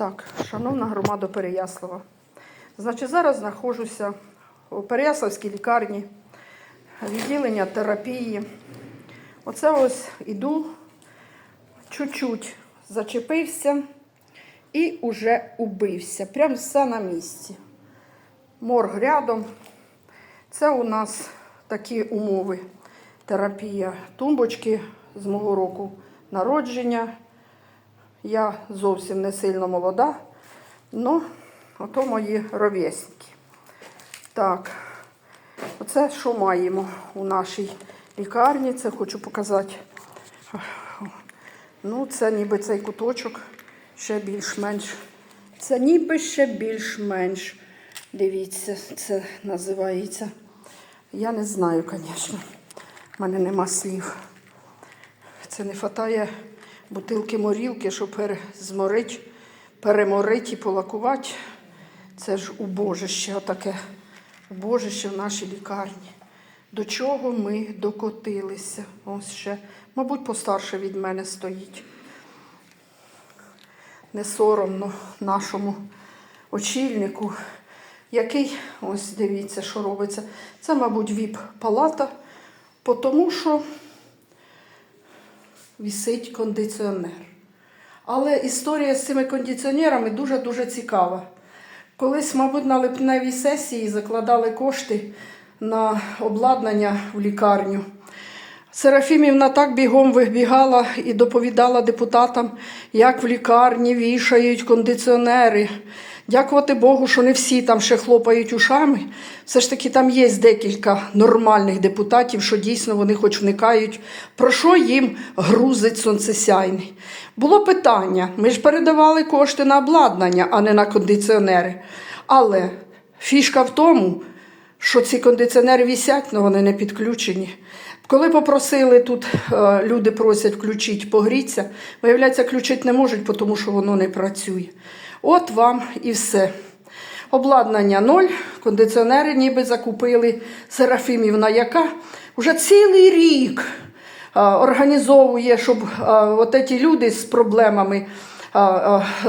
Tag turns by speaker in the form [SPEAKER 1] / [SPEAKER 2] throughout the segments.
[SPEAKER 1] Так, шановна громада Переяслава. Значить, зараз знаходжуся у Переяславській лікарні, відділення терапії. Оце ось іду, чуть-чуть зачепився і уже убився. Прям все на місці. Морг рядом. Це у нас такі умови. Терапія тумбочки з мого року народження. Я зовсім не сильно молода, ну, ото мої ровесники. Так, оце що маємо у нашій лікарні. Це хочу показати. Ну, це ніби цей куточок ще більш-менш. Це ніби ще більш-менш. Дивіться, це називається. Я не знаю, звісно. У мене нема слів. Це не вистачає бутилки морілки, щоб перезморить, переморить і полакувати. Це ж убожище, отаке убожище в нашій лікарні. До чого ми докотилися? Ось ще, мабуть, постарше від мене стоїть. Не соромно нашому очільнику, який, ось дивіться, що робиться. Це, мабуть, віп-палата, тому що вісить кондиціонер. Але історія з цими кондиціонерами дуже-дуже цікава. Колись, мабуть, на липневій сесії закладали кошти на обладнання в лікарню. Серафімівна так бігом вибігала і доповідала депутатам, як в лікарні вішають кондиціонери. Дякувати Богу, що не всі там ще хлопають ушами. Все ж таки там є декілька нормальних депутатів, що дійсно вони хоч вникають, про що їм грузить сонцесяйний. Було питання: ми ж передавали кошти на обладнання, а не на кондиціонери. Але фішка в тому, що ці кондиціонери вісять, але вони не підключені. Коли попросили тут, е, люди просять включити, погріться, виявляється, включити не можуть, тому що воно не працює. От вам і все. Обладнання ноль, кондиціонери ніби закупили Серафімівна, яка вже цілий рік е, організовує, щоб е, от ці люди з проблемами,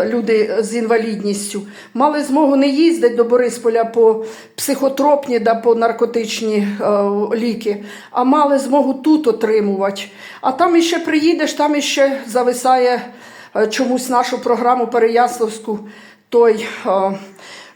[SPEAKER 1] люди з інвалідністю, мали змогу не їздити до Борисполя по психотропні та по наркотичні ліки, а мали змогу тут отримувати. А там іще приїдеш, там іще зависає чомусь нашу програму Переяславську, той.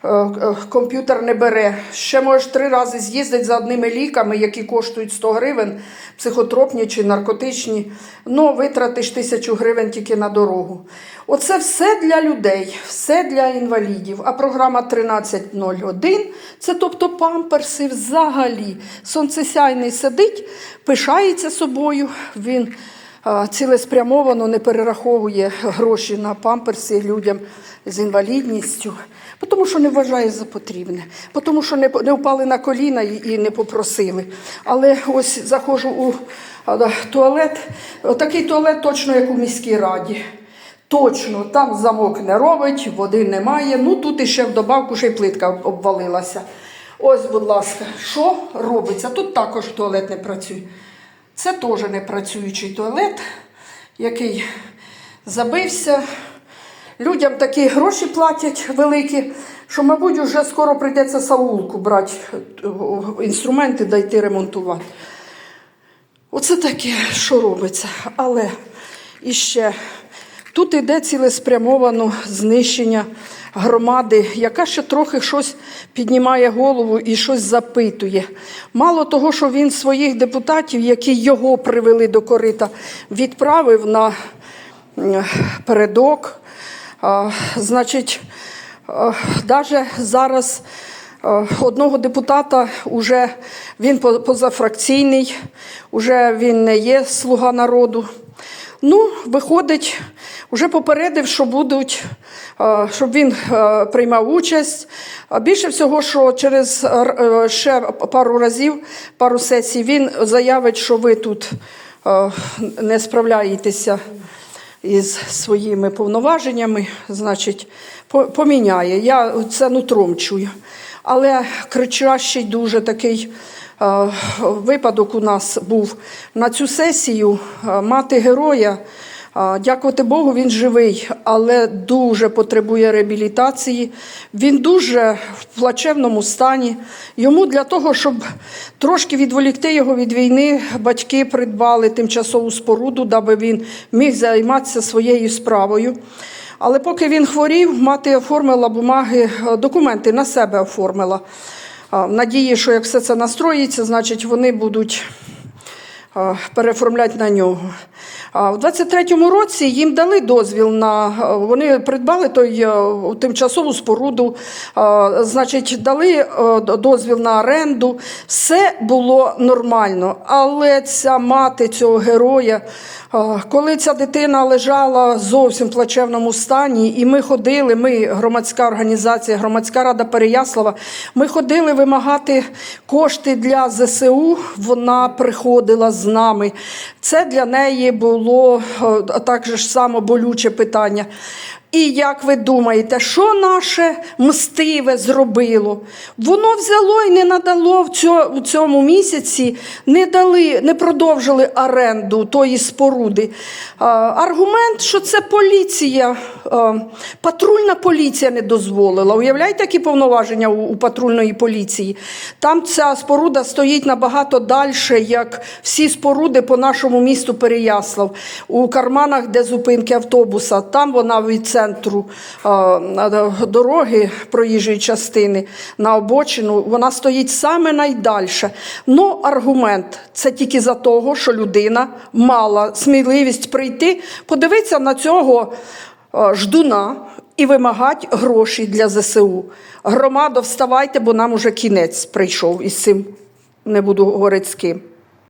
[SPEAKER 1] Е, е, Комп'ютер не бере. Ще можеш три рази з'їздити за одними ліками, які коштують 100 гривень, психотропні чи наркотичні. Ну, витратиш тисячу гривень тільки на дорогу. Оце все для людей, все для інвалідів. А програма 1301 це тобто памперси взагалі. Сонцесяйний сидить, пишається собою. Він цілеспрямовано не перераховує гроші на памперси людям з інвалідністю, тому що не вважає за потрібне, тому що не, не впали на коліна і, не попросили. Але ось заходжу у туалет, такий туалет точно як у міській раді. Точно, там замок не робить, води немає. Ну тут іще в добавку ще й плитка обвалилася. Ось, будь ласка, що робиться? Тут також туалет не працює. Це теж не працюючий туалет, який забився. Людям такі гроші платять великі, що, мабуть, вже скоро прийдеться саулку брати інструменти да йти ремонтувати. Оце таке, що робиться. Але іще тут йде цілеспрямовано знищення громади, яка ще трохи щось піднімає голову і щось запитує. Мало того, що він своїх депутатів, які його привели до корита, відправив на передок. А, Значить, навіть зараз одного депутата уже він позафракційний, уже він не є слуга народу. Ну, виходить, вже попередив, що будуть, е, щоб він е, приймав участь. Більше всього, що через е, ще пару разів, пару сесій він заявить, що ви тут не справляєтеся із своїми повноваженнями, значить, поміняє. Я це нутром чую. Але кричащий дуже такий випадок у нас був на цю сесію. е, Мати героя Дякувати Богу, він живий, але дуже потребує реабілітації. Він дуже в плачевному стані. Йому для того, щоб трошки відволікти його від війни, батьки придбали тимчасову споруду, даби він міг займатися своєю справою. Але поки він хворів, мати оформила бумаги, е, документи на себе оформила. В надії, що як все це настроїться, значить вони будуть переоформляти на нього. А в 23-му році їм дали дозвіл на вони придбали той е, тимчасову споруду, значить, дали е, дозвіл на оренду. Все було нормально. Але ця мати цього героя, коли ця дитина лежала зовсім в плачевному стані, і ми ходили, ми громадська організація, громадська рада Переяслава, ми ходили вимагати кошти для ЗСУ. Вона приходила з нами. Це для неї було е, так ж само болюче питання. І як ви думаєте, що наше мстиве зробило? Воно взяло і не надало в цьому місяці, не дали, не продовжили оренду тої споруди. Аргумент, що це поліція, патрульна поліція не дозволила. Уявляєте, які повноваження у, патрульної поліції? Там ця споруда стоїть набагато далі, як всі споруди по нашому місту Переяслав. У карманах, де зупинки автобуса, там вона від центру дороги проїжджої частини на обочину, вона стоїть саме найдальше. Ну, аргумент це тільки за того, що людина мала сміливість прийти, подивитися на цього ждуна і вимагати гроші для ЗСУ. Громадо, вставайте, бо нам уже кінець прийшов із цим. Не буду говорити з ким.